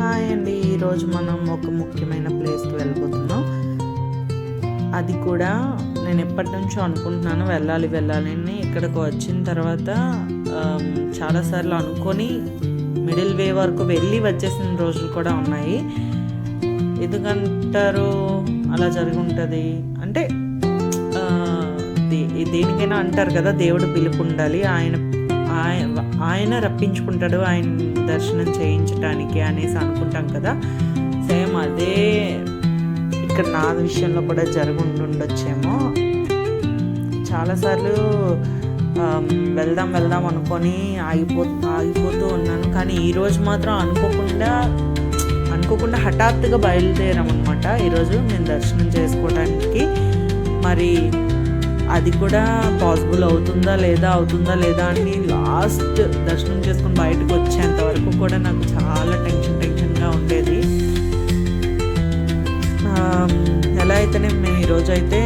Hi అండి. ఈరోజు మనం ఒక ముఖ్యమైన ప్లేస్కి వెళ్ళిపోతున్నాం అది కూడా నేను ఎప్పటి నుంచో అనుకుంటున్నాను వెళ్ళాలి వెళ్ళాలి అని. ఇక్కడికి వచ్చిన తర్వాత చాలాసార్లు అనుకొని మిడిల్ వే వరకు వెళ్ళి వచ్చేసిన రోజులు కూడా ఉన్నాయి. ఎందుకంటారు? అలా జరిగి ఉంటుంది అంటే దే- దేనికైనా అంటారు కదా దేవుడు పిలుపు ఉండాలి ఆయన ఆయన ఆయన రప్పించుకుంటాడు ఆయన దర్శనం చేయించడానికి అనేసి అనుకుంటాం కదా. సేమ్ అదే ఇక్కడ నా విషయంలో కూడా జరుగుంటుండొచ్చేమో చాలాసార్లు వెళ్దాం వెళ్దాం అనుకొని ఆగిపో ఆగిపోతూ ఉన్నాను. కానీ ఈరోజు మాత్రం అనుకోకుండా అనుకోకుండా హఠాత్తుగా బయలుదేరామన్నమాట. ఈరోజు మేము దర్శనం చేసుకోవడానికి మరి అది కూడా పాసిబుల్ అవుతుందా లేదా అవుతుందా లేదా అని లాస్ట్ దర్శనం చేసుకుని బయటకు వచ్చేంత వరకు కూడా నాకు చాలా టెన్షన్ టెన్షన్గా ఉండేది. ఎలా అయితేనే మేము ఈరోజు అయితే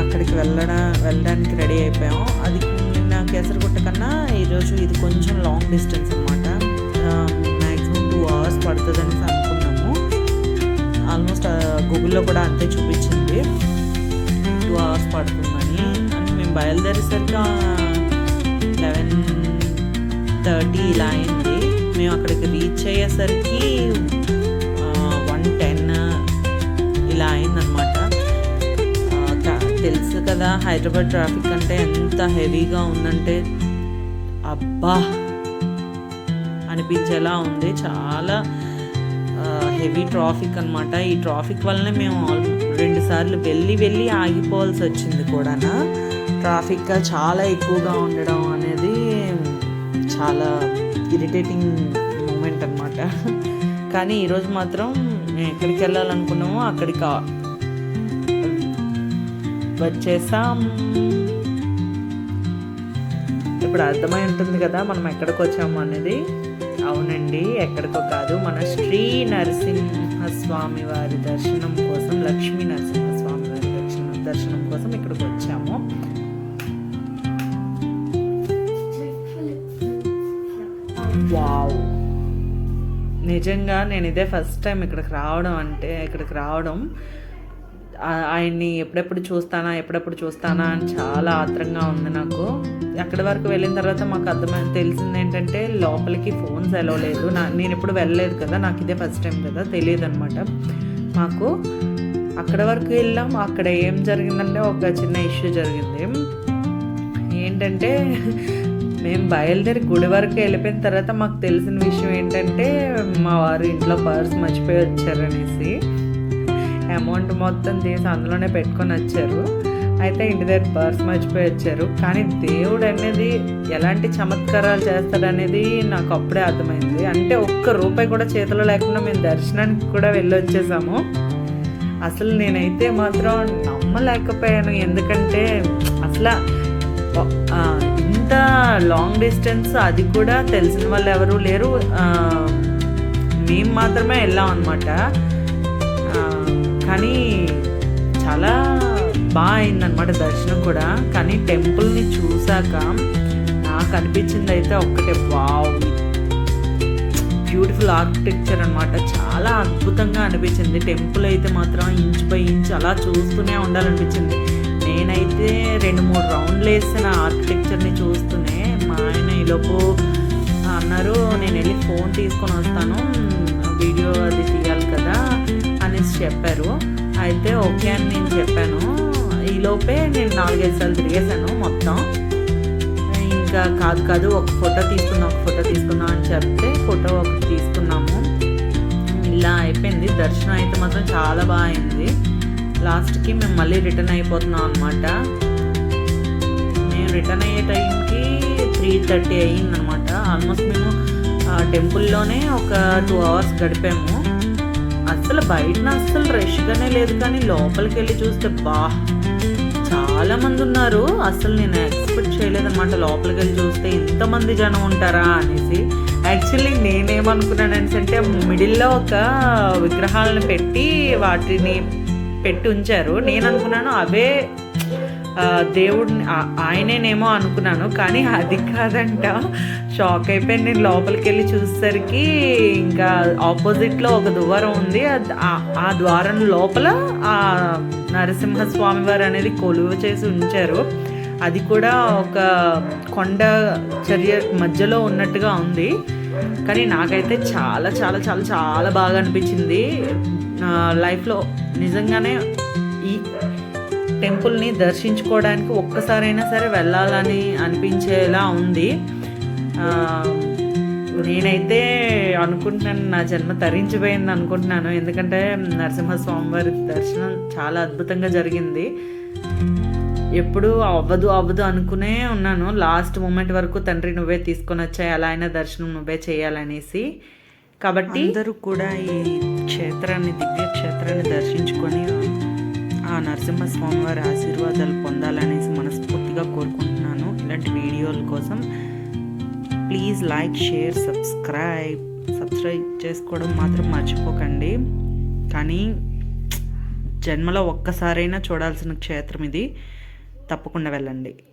అక్కడికి వెళ్ళడం వెళ్ళడానికి రెడీ అయిపోయాము అది నిన్న కేసరగుట్ట కన్నా ఈరోజు ఇది కొంచెం లాంగ్ డిస్టెన్స్ అనమాట మ్యాక్సిమం టూ అవర్స్ పడుతుందని అనుకున్నాము. ఆల్మోస్ట్ గూగుల్లో కూడా అంతే చూపించింది. టూ అవర్స్ పడుతుంది. మేము బయలుదేరేసరికి లెవెన్ థర్టీ ఇలా అయింది మేము అక్కడికి రీచ్ అయ్యేసరికి వన్ టెన్ ఇలా అయిందనమాట తెలుసు కదా హైదరాబాద్ ట్రాఫిక్ అంటే ఎంత హెవీగా ఉందంటే అబ్బా! అనిపించేలా ఉంది. చాలా హెవీ ట్రాఫిక్ అన్నమాట. ఈ ట్రాఫిక్ వల్లనే మేము ఆల్ రెండు సార్లు వెళ్ళి వెళ్ళి ఆగిపోవాల్సి వచ్చింది కూడా ట్రాఫిక్ చాలా ఎక్కువగా ఉండడం అనేది చాలా ఇరిటేటింగ్ మూమెంట్ అనమాట కానీ ఈరోజు మాత్రం మేము ఎక్కడికి వెళ్ళాలనుకున్నామో అక్కడికి. వచ్చేసాం. ఇప్పుడు అర్థమై ఉంటుంది కదా మనం ఎక్కడికి వచ్చాము అనేది. అవునండి ఎక్కడికో కాదు మన శ్రీ నరసింహస్వామి వారి దర్శనం నిజంగా నేను ఇదే ఫస్ట్ టైం ఇక్కడికి రావడం అంటే ఇక్కడికి రావడం ఆయన్ని ఎప్పుడెప్పుడు చూస్తానా ఎప్పుడెప్పుడు చూస్తానా అని చాలా ఆత్రంగా ఉంది నాకు. అక్కడి వరకు వెళ్ళిన తర్వాత మాకు అర్థమై తెలిసింది ఏంటంటే లోపలికి ఫోన్స్ ఎలా లేదు. నా నేను ఎప్పుడు వెళ్ళలేదు కదా నాకు ఇదే ఫస్ట్ టైం కదా తెలియదు అనమాట మాకు అక్కడ వరకు వెళ్ళాం. అక్కడ ఏం జరిగిందంటే ఒక చిన్న ఇష్యూ జరిగింది. ఏంటంటే మేము బయలుదేరి గుడి వరకు వెళ్ళిపోయిన తర్వాత మాకు తెలిసిన విషయం ఏంటంటే మా వారు ఇంట్లో పర్స్ మర్చిపోయి వచ్చారనేసి అమౌంట్ మొత్తం తీసి అందులోనే పెట్టుకొని వచ్చారు. అయితే ఇంటి దగ్గర పర్స్ మర్చిపోయి వచ్చారు. కానీ దేవుడు అనేది ఎలాంటి చమత్కారాలు చేస్తాడనేది నాకు అప్పుడే అర్థమైంది. అంటే ఒక్క రూపాయి కూడా చేతిలో లేకుండా మేము దర్శనానికి కూడా వెళ్ళి వచ్చేసాము అసలు నేనైతే మాత్రం నమ్మలేకపోయాను. ఎందుకంటే అసలు లాంగ్ డిస్టెన్స్ అది కూడా తెలిసిన వాళ్ళు ఎవరు లేరు. మేము మాత్రమే వెళ్ళాం అనమాట కానీ చాలా బాగా అయిందనమాట దర్శనం కూడా. కానీ టెంపుల్ని చూసాక నాకు అనిపించింది అయితే ఒక్కటే వావ్! బ్యూటిఫుల్ ఆర్కిటెక్చర్ అనమాట చాలా అద్భుతంగా అనిపించింది. టెంపుల్ అయితే మాత్రం ఇంచు బై ఇంచు అలా చూస్తూనే ఉండాలనిపించింది. నేనైతే రెండు మూడు రౌండ్లు వేసిన ఆర్కిటెక్చర్ని చూస్తూనే మా ఆయన ఈలోపు అన్నారు నేను వెళ్ళి ఫోన్ తీసుకొని వస్తాను వీడియో అది తీయాలి కదా అనేసి చెప్పారు. అయితే ఓకే అని నేను చెప్పాను. ఈలోపే నేను నాలుగైదు సార్లు తిరిగేశాను మొత్తం. ఇంకా కాదు కాదు ఒక ఫోటో తీసుకున్నా ఒక ఫోటో తీసుకున్నా అని చెప్తే ఫోటో ఒకటి తీసుకున్నాము. ఇలా అయిపోయింది. దర్శనం అయితే మాత్రం చాలా బాగా అయింది. లాస్ట్కి మేము మళ్ళీ రిటర్న్ అయిపోతున్నాం అనమాట మేము రిటర్న్ అయ్యే టైంకి త్రీ థర్టీ అయ్యిందనమాట ఆల్మోస్ట్ మేము ఆ టెంపుల్లోనే ఒక టూ అవర్స్ గడిపాము. అసలు బయటన అస్సలు రష్గానే లేదు కానీ లోపలికి వెళ్ళి చూస్తే బా చాలామంది ఉన్నారు అసలు నేను ఎక్స్పెక్ట్ చేయలేదన్నమాట లోపలికి వెళ్ళి చూస్తే ఇంతమంది జనం ఉంటారా అనేసి. యాక్చువల్లీ నేనేమనుకున్నాను అంటే మిడిల్లో ఒక విగ్రహాలను పెట్టి వాటిని పెట్టి ఉంచారు నేను అనుకున్నాను అవే దేవుడిని ఆయనేనేమో అనుకున్నాను కానీ అది కాదంట. షాక్ అయిపోయి నేను లోపలికి వెళ్ళి చూసేసరికి. ఇంకా ఆపోజిట్లో ఒక ద్వారం ఉంది. ఆ- ఆ ద్వారం లోపల ఆ నరసింహస్వామి వారు అనేది కొలువు చేసి ఉంచారు. అది కూడా ఒక కొండ చర్య మధ్యలో ఉన్నట్టుగా ఉంది. కానీ నాకైతే చాలా చాలా చాలా చాలా బాగా అనిపించింది. నా లైఫ్లో నిజంగానే ఈ టెంపుల్ని దర్శించుకోవడానికి ఒక్కసారైనా సరే వెళ్ళాలని అనిపించేలా ఉంది. నేనైతే అనుకుంటున్నాను నా జన్మ తరించిపోయింది అనుకుంటున్నాను. ఎందుకంటే నరసింహస్వామి వారి దర్శనం చాలా అద్భుతంగా జరిగింది. ఎప్పుడు అవ్వదు అవ్వదు అనుకునే ఉన్నాను. లాస్ట్ మూమెంట్ వరకు తండ్రి నువ్వే తీసుకొని వచ్చాయి అలా అయినా దర్శనం నువ్వే చేయాలనేసి. కాబట్టి అందరూ కూడా ఈ క్షేత్రాన్ని దివ్య క్షేత్రాన్ని దర్శించుకొని ఆ నరసింహస్వామి వారి ఆశీర్వాదాలు పొందాలనేసి మనస్ఫూర్తిగా కోరుకుంటున్నాను. ఇలాంటి వీడియోల కోసం please like share subscribe subscribe చేసుకోవడం మాత్రం మర్చిపోకండి. కానీ జన్మలో ఒక్కసారైనా చూడాల్సిన క్షేత్రం ఇది. తప్పకుండా వెళ్ళండి.